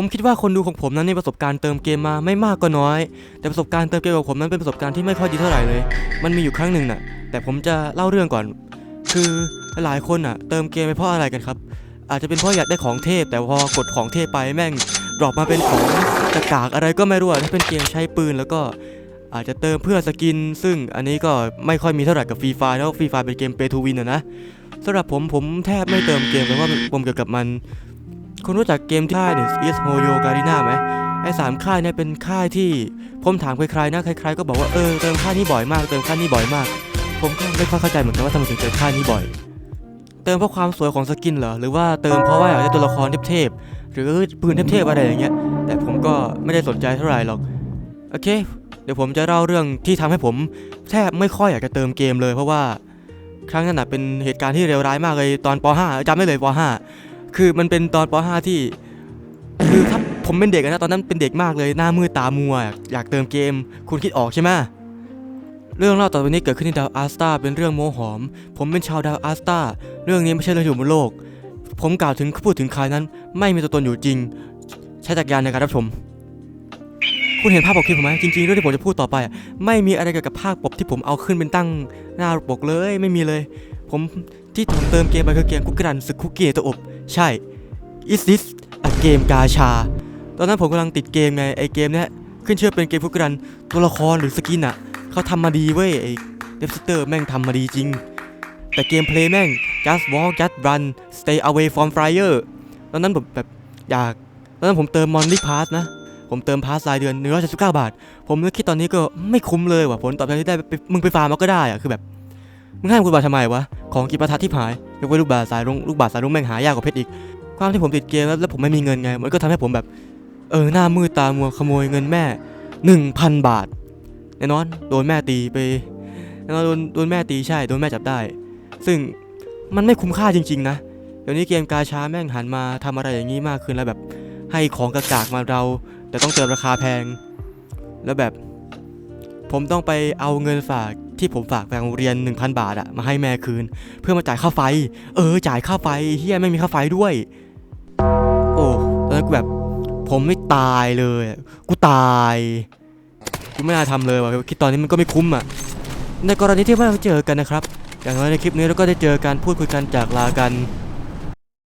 ผมคิดว่าคนดูของผมนั้นมีประสบการณ์เติมเกมมาไม่มากก็น้อย แต่ประสบการณ์เติมเกมของผมนั้นเป็นประสบการณ์ที่ไม่ค่อยดีเท่าไหร่เลย มันมีอยู่ครั้งหนึ่งน่ะ แต่ผมจะเล่าเรื่องก่อน คือหลายคนอะ เติมเกมไปเพราะอะไรกันครับ อาจจะเป็นเพราะอยากได้ของเทพ แต่พอกดของเทพไปแม่งดรอปมาเป็นของกากากอะไรก็ไม่รู้ถ้าเป็นเกมใช้ปืนแล้วก็อาจจะเติมเพื่อสกิน ซึ่งอันนี้ก็ไม่ค่อยมีเท่าไหร่กับฟรีไฟแล้วฟรีไฟเป็นเกมเปทูวินอะนะสำหรับผมผมแทบไม่เติมเกมเลยว่าผมเกี่ยวกับมัน คุณรู้จักเกมที่ค่ายเนี่ย Is Hoyo Garena ไหมไอ้สามค่ายเนี่ยเป็นค่ายที่ผมถามใครๆนะใครๆก็บอกว่าเออเติมค่ายนี้บ่อยมากเติมค่ายนี้บ่อยมาก ผมก็ไม่ค่อยเข้าใจเหมือนกันว่าทำไมถึงเติมค่ายนี้บ่อย เติมเพราะความสวยของสกินเหรอหรือว่าเติมเพราะว่าอยากได้ตัวละครเทพๆหรือปืนเทพๆอะไรอย่างเงี้ย แต่ผมก็ไม่ได้สนใจเท่าไหร่หรอกโอเค เดี๋ยวผมจะเล่าเรื่องที่ทำให้ผม แทบไม่ค่อยอยากจะเติมเกมเลยเพราะว่าครั้งนั้นนะเป็นเหตุการณ์ที่เลวร้ายมากเลยตอนป .5 จำได้เลยป .5 คือมันเป็นตอนป .5 ที่ คือถ้าผมเป็นเด็กนะตอนนั้นเป็นเด็กมากเลยหน้ามืดตามัว อยากเติมเกม คุณคิดออกใช่ไหมเรื่องเล่าต่อไปนี้เกิดขึ้นในดาวอาสตาเป็นเรื่องโมหอม ผมเป็นชาวดาวอาสตาเรื่องนี้ไม่ใช่เรื่องอยู่บนโลก ผมกล่าวถึงพูดถึงใครนั้น ไม่มีตัวตนอยู่จริง ใช้จักรยานในการรับชม คุณเห็นภาพปกคลิปผมไหมจริงๆเรื่องที่ผมจะพูดต่อไป ไม่มีอะไรเกี่ยวกับภาพปกที่ผมเอาขึ้นเป็นตั้งหน้าปกเลยไม่มีเลย ผมที่ผมเติมเกมไปคือเกมคุกกรันสึกคุกกี้ตัวอบ ใช่ is this a game กาชา ตอนนั้นผมกำลังติดเกมไงไอเกมเนี้ยขึ้นชื่อเป็นเกมคุกรันตัวละครหรือสกินอะเขาทำมาดีเว้ยไอเดฟซิเตอร์แม่งทำมาดีจริง แต่เกมเพลย์แม่ง just walk just run stay away from fire ตอนนั้นผมแบบอยาก ตอนนั้นผมเติมมอนลี่พาสนะ ผมเติมพาสรายเดือน179บาท ผมนึกคิดตอนนี้ก็ไม่คุ้มเลยว่ะผลตอบแทนที่ได้มึงไปฟาร์มมาก็ได้อะคือแบบ มึงให้กูบาทำไมวะ ของกีประทัดที่หาย ยกเว้ลูกบาศก์สายรุ้งลูกบาศก์สายรุ้งแม่งหายากกว่าเพชรอีก ความที่ผมติดเกมแล้วแล้วผมไม่มีเงินไง มันก็ทำให้ผมแบบ เออหน้ามืดตามัวขโมยเงินแม่ 1,000 บาทแน่นอนโดนแม่ตีไปแน่นอนโดนโดนแม่ตีใช่โดนแม่จับได้ ซึ่งมันไม่คุ้มค่าจริง ๆ นะเดี๋ยวนี้เกมกาชาแม่งหันมาทำอะไรอย่างนี้มากขึ้นแล้วแบบให้ของกากากมาเรา แต่ต้องเติมราคาแพง แล้วแบบ ผมต้องไปเอาเงินฝาก ที่ผมฝากไปโรงเรียน 1,000 บาทอะมาให้แม่คืน เพื่อมาจ่ายค่าไฟ เออ จ่ายค่าไฟเฮียไม่มีค่าไฟด้วย โอ้ตอนนั้นกูแบบ ผมไม่ตายเลยอะกูตายกูไม่น่าทำเลยว่ะคิดตอนนี้มันก็ไม่คุ้มอะในกรณีที่ไม่ได้เจอกันนะครับ อย่างน้อยในคลิปนี้เราก็ได้เจอการพูดคุยกันจากลากัน